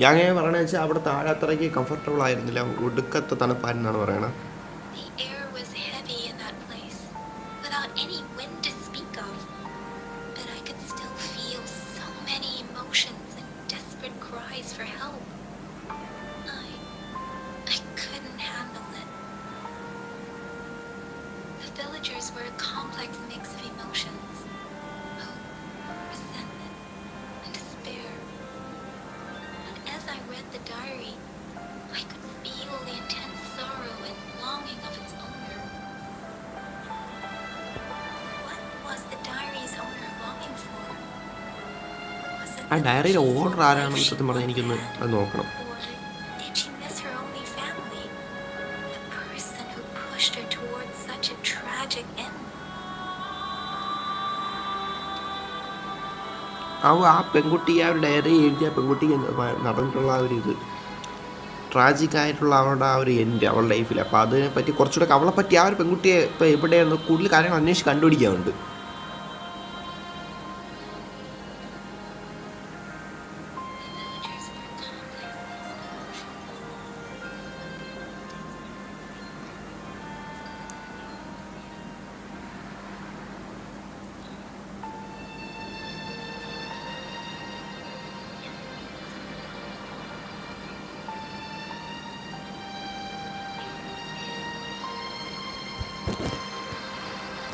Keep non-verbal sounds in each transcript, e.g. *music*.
ഞാൻ അങ്ങനെ പറയണത് വെച്ചാൽ അവിടെ താഴെ അത്രയ്ക്ക് കംഫർട്ടബിൾ ആയിരുന്നില്ല. ഒടുക്കത്തെ തണുപ്പായിരുന്നാണ് പറയണത്. ആ ഡയറിയിൽ ഓർഡർ ആരാണെന്ന് സത്യം പറഞ്ഞാൽ എനിക്കൊന്ന് അത് നോക്കണം? ആ ആ പെൺകുട്ടി ആ ഒരു ഡയറി എഴുതിയ പെൺകുട്ടിക്ക് നടന്നിട്ടുള്ള ആ ഒരു ഇത്. ട്രാജിക് ആയിട്ടുള്ള അവളുടെ ആ ഒരു എൻഡ് അവളുടെ ലൈഫിൽ അപ്പോൾ അതിനെപ്പറ്റി കുറച്ചുകൂടെ അവളെപ്പറ്റി ആ ഒരു പെൺകുട്ടിയെ ഇപ്പോൾ എവിടെയാണെന്ന് കൂടുതൽ കാര്യങ്ങൾ അന്വേഷിച്ച് കണ്ടുപിടിക്കാറുണ്ട്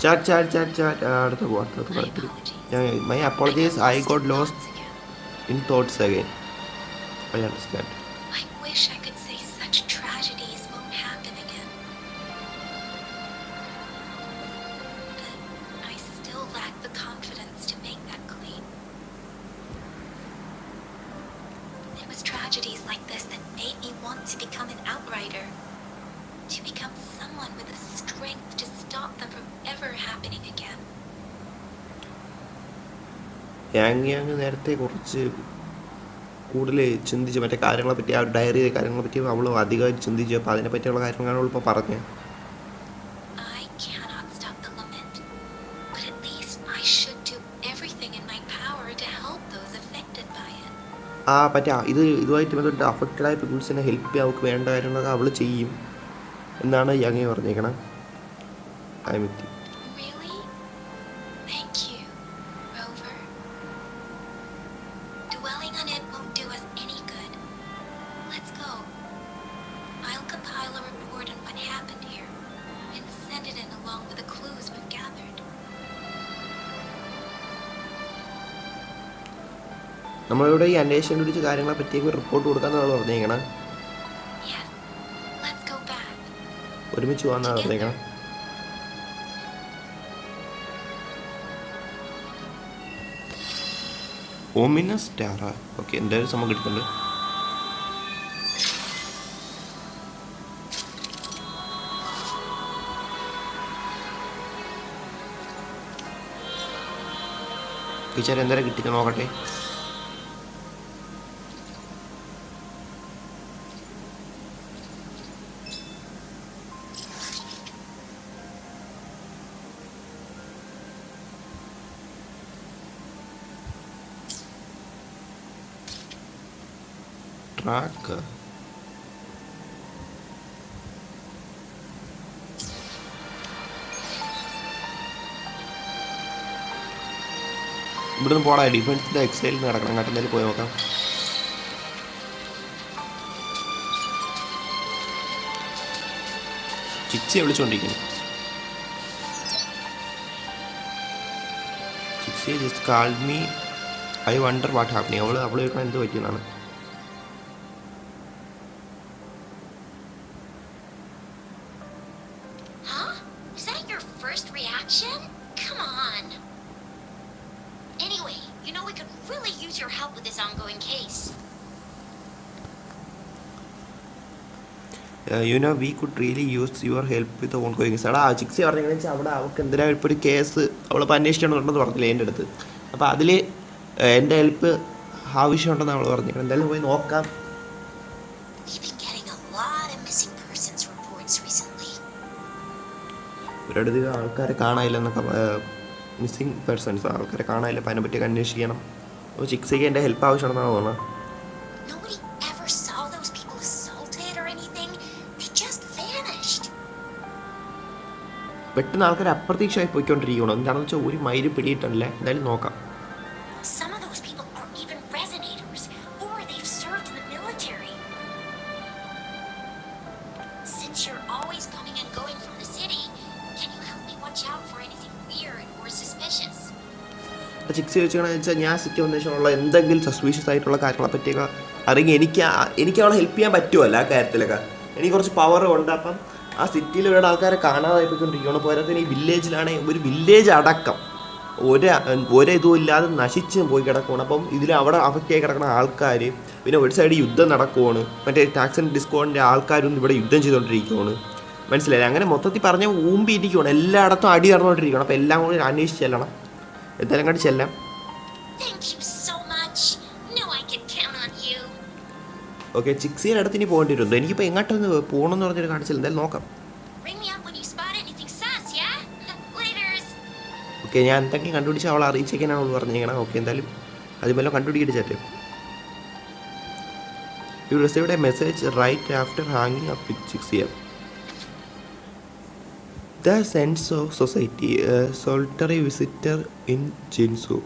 ചാറ്റ് ചാറ്റ് ചാറ്റ് ചാറ്റ് അടുത്ത പോവാം അടുത്ത My കുഴപ്പമില്ല apologies. ഞാൻ my I apologies got I lost got in lost thoughts again. In thoughts again I understand I wish I could say such tragedies won't happen again. But I still lack the confidence to make that claim. It was tragedies like this that made me want to become an outrider. To become someone with the strength to stop them from ever Happening again. Yang Yang നേരത്തെ കുറച്ച് കൂടുതൽ ചിന്തിച്ച് മറ്റേ കാര്യങ്ങളെ പറ്റി ആ diary കാര്യങ്ങളെ പറ്റി അവൾ അധികമായിട്ട് ചിന്തിച്ചു അപ്പോൾ അതിനെ പറ്റിയുള്ള കാര്യങ്ങളാണ് അവൾ ഇപ്പോൾ പറഞ്ഞത്. ആ പറ്റാ ഇത് ഇതുമായിട്ട് ബന്ധപ്പെട്ട് അഫക്റ്റഡ് ആയ പീപ്പിൾസിനെ ഹെൽപ്പ് ചെയ്യാൻ അവൾക്ക് വേണ്ട കാര്യങ്ങളൊക്കെ അവൾ ചെയ്യും എന്നാണ് യങ്ങി പറഞ്ഞേക്കണം ഐ വിത്ത് നമ്മളിവിടെ ഈ അന്വേഷണം പിടിച്ച കാര്യങ്ങളെ പറ്റിയൊക്കെ റിപ്പോർട്ട് കൊടുക്കാന്നാണ് പറഞ്ഞേക്കണം. ഒരുമിച്ച് പോകാമെന്നാണ് പറഞ്ഞേക്കണം? ഓമിനസ് സ്റ്റാറ ഓക്കെ എന്തായാലും സംഭവം കിട്ടുന്നുണ്ട് ടീച്ചർ എന്തായാലും കിട്ടിക്കാൻ നോക്കട്ടെ. ട്രാക്ക് ഇവിടുന്ന് പോടാ ഡിഫൻസിന്റെ എക്സൈലിൽ നടക്കണം കിടക്കണം. പോയി നോക്കാം. ചിക്സിയെ വിളിച്ചുകൊണ്ടിരിക്കുന്നു ചിക്സിയെ just call me I wonder what happened അവൾ അവൾ കേൾക്കാൻ എന്ത് പറ്റിയെന്നാണ്. First? Come on. Anyway, you know we could really use your help with this ongoing case. You know we could really use your help with on ഗോയിങ്സ് എടാ ആ ചിക്സി പറഞ്ഞെന്ന് വെച്ചാൽ അവിടെ അവൾക്ക് എന്തിനാ ഇപ്പോൾ ഒരു കേസ് അവളിപ്പോൾ അന്വേഷിക്കണമെന്നുണ്ടെന്ന് പറഞ്ഞില്ലേ എന്റെ അടുത്ത് അപ്പോൾ അതിൽ എന്റെ ഹെൽപ്പ് ആവശ്യമുണ്ടെന്ന് അവൾ പറഞ്ഞു എന്തായാലും പോയി നോക്കാം ഒരിടത്ത് ആൾക്കാരെ കാണാനില്ലെന്നൊക്കെ മിസ്സിങ് പേഴ്സൺസ് ആൾക്കാരെ കാണാനില്ല അപ്പം അതിനെപ്പറ്റി അന്വേഷിക്കണം. അപ്പോൾ ചിക്സിക്ക് എന്റെ ഹെൽപ്പ് ആവശ്യമാണെന്നാണ് തോന്നുന്നത്. പെട്ടെന്ന് ആൾക്കാർ അപ്രതീക്ഷമായി പോയിക്കൊണ്ടിരിക്കണം എന്താണെന്ന് വെച്ചാൽ ഒരു മൈര് പിടിയിട്ടല്ല? എന്തായാലും നോക്കാം. Since of ചിക്സ് ചോദിച്ചാണെന്ന് വെച്ചാൽ ഞാൻ സിറ്റി ശേഷമുള്ള എന്തെങ്കിലും സസ്പീഷ്യസ് ആയിട്ടുള്ള കാര്യങ്ങളെ പറ്റിയൊക്കെ അറിയെങ്കിൽ എനിക്ക് എനിക്ക് അവളെ ഹെൽപ്പ് ചെയ്യാൻ പറ്റുമല്ല ആ കാര്യത്തിലൊക്കെ. എനിക്ക് കുറച്ച് പവർ ഉണ്ട്. അപ്പം ആ സിറ്റിയിൽ ഒരുപാട് ആൾക്കാരെ കാണാതായിപ്പോയിക്കൊണ്ടിരിക്കുകയാണ്. പോരാത്തിന് ഈ വില്ലേജിലാണെങ്കിൽ ഒരു വില്ലേജ് അടക്കം. ഒരു ഒരിതും ഇല്ലാതെ നശിച്ച് പോയി കിടക്കുകയാണ് അപ്പം ഇതിൽ അവിടെ അഫക്റ്റ് ആയി കിടക്കുന്ന ആൾക്കാർ പിന്നെ ഒരു സൈഡ് യുദ്ധം നടക്കുവാണ്. മറ്റേ ടാക്സ് ആൻഡ് ഡിസ്കൗണ്ടിന്റെ ആൾക്കാരൊന്നും ഇവിടെ യുദ്ധം ചെയ്തുകൊണ്ടിരിക്കുകയാണ് മനസ്സിലായില്ലേ? അങ്ങനെ മൊത്തത്തിൽ പറഞ്ഞ ഊമ്പിയിരിക്കുകയാണ് എല്ലായിടത്തും അടി നടന്നുകൊണ്ടിരിക്കുകയാണ് അപ്പോൾ എല്ലാം കൂടി അന്വേഷിച്ച് ചെല്ലണം. എന്തായാലും കണ്ട് ചെല്ലാം. ഓക്കെ ചിക്സിയുടെ അടുത്ത് ഇനി പോകേണ്ടി വരുന്നു എനിക്കിപ്പോൾ എങ്ങോട്ടൊന്ന് പോകണമെന്ന് പറഞ്ഞൊരു കാണിച്ചില്ല. എന്തായാലും നോക്കാം. ഓക്കെ *laughs* ഞാൻ എന്തെങ്കിലും കണ്ടുപിടിച്ച് അവളെ അറിയിച്ചേക്കാനാണ് അവൾ പറഞ്ഞേക്കണം ഓക്കെ എന്തായാലും അതുപോലെ കണ്ടുപിടിക്കിട്ട് chat. You received a message right after ഹാങ്ങിങ് up with Chixia. The sense of society solitary visitor in Jinzhou.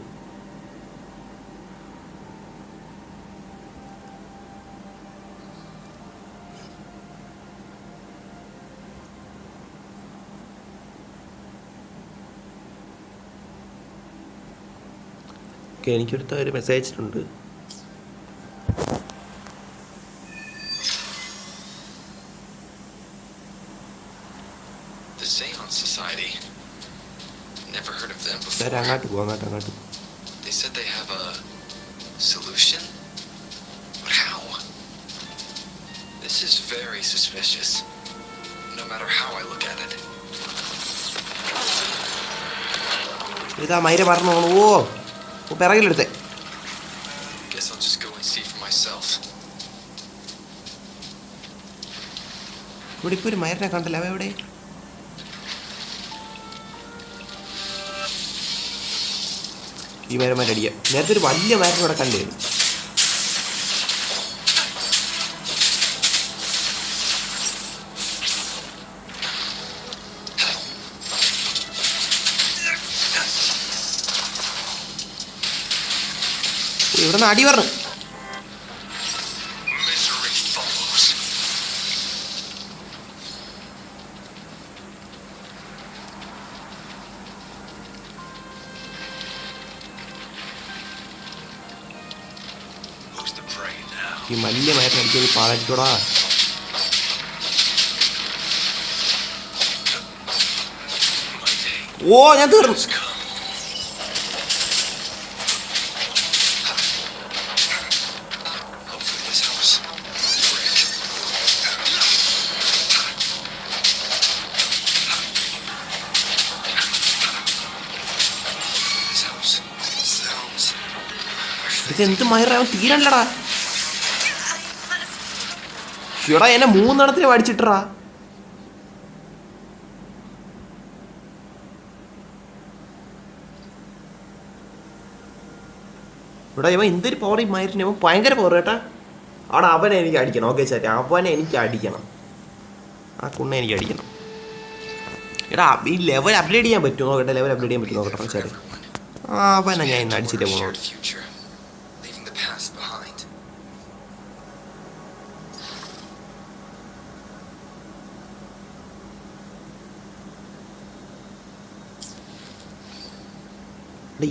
Okay എനിക്കൊരുത്ത ഒരു മെസ്സേജ് അയച്ചിട്ടുണ്ട് The Seance Society. Never heard of them before. പോകും അങ്ങോട്ട് അങ്ങോട്ട് പോകും They said they have a solution? But how? This is very suspicious. No matter how I look at it. ഇതാ മൈര പറഞ്ഞു ഓ പിറകിലെടുത്തേ Guess I'll just go and see for myself. ഇവിടെ ഇപ്പോൾ ഒരു മൈരനെ കണ്ടല്ലോ അവ എവിടെ ഈ മരമാരെ അടിക്കുക നേരത്തെ ഒരു വലിയ മരം ഇവിടെ കണ്ടിരുന്നു ഇവിടെ നിന്ന് അടി പറഞ്ഞു ഈ വലിയ പാലടിക്കോടാ My ഓ ഞാൻ തീർന്നു. has come. Hopefully ഷുടാ എന്നെ മൂന്നെണ്ണത്തിന് പഠിച്ചിട്ടറാ ഇവിടെ ഇവൻ എന്തൊരു പവർ ഈ മയറിന് ഭയങ്കര പവർ കേട്ടാ അവിടെ അവനെ എനിക്ക് അടിക്കണം. ഓക്കെ ശരി. അവനെ എനിക്ക് അടിക്കണം. ആ കുണ്ണ എനിക്ക് അടിക്കണം. എടാ ഈ ലെവൽ അപ്ഗ്രേഡ് ചെയ്യാൻ പറ്റുമോ? നോക്കട്ടെ ലെവൽ അപ്ഗ്രേഡ് ചെയ്യാൻ പറ്റുമോ? നോക്കട്ടെ ശരി. അവനെ ഞാൻ ഇന്ന് അടിച്ചിട്ടേ For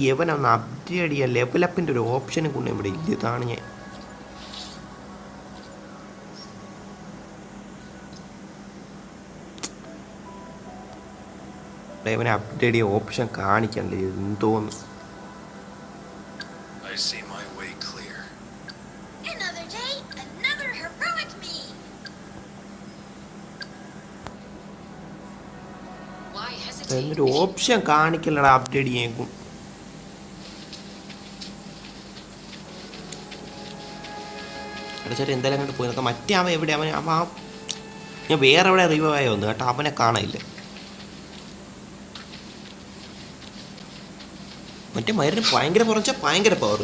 യവനൊന്ന് അപ്ഡേറ്റ് ചെയ്യാൻ ലെവൽ അപ്പിന്റെ ഒരു ഓപ്ഷനും കൊണ്ട് ഇവിടെ ഇല്ല. ഇതാണ് ഞാൻ. ഇവനെ അപ്ഡേറ്റ് ചെയ്യാൻ ഓപ്ഷൻ കാണിക്കണ്ടേ? എന്തോന്ന്? I see my way clear. Another day, another heroic me. എന്നൊരു ഓപ്ഷൻ കാണിക്കലാണ് അപ്ഡേറ്റ് ചെയ്യാൻ എടാ ചേട്ടൻ എന്തായാലും അങ്ങോട്ട് പോയി നോക്കാം. മറ്റേ അവൻ എവിടെ? അവൻ അവൻ ആ ഞാൻ വേറെ എവിടെ റിവൈവ് ആയി വന്നു കേട്ടോ. അവനെ കാണാനില്ല? മറ്റേ മരുന്ന് ഭയങ്കര കുറച്ചാൽ ഭയങ്കര പവർ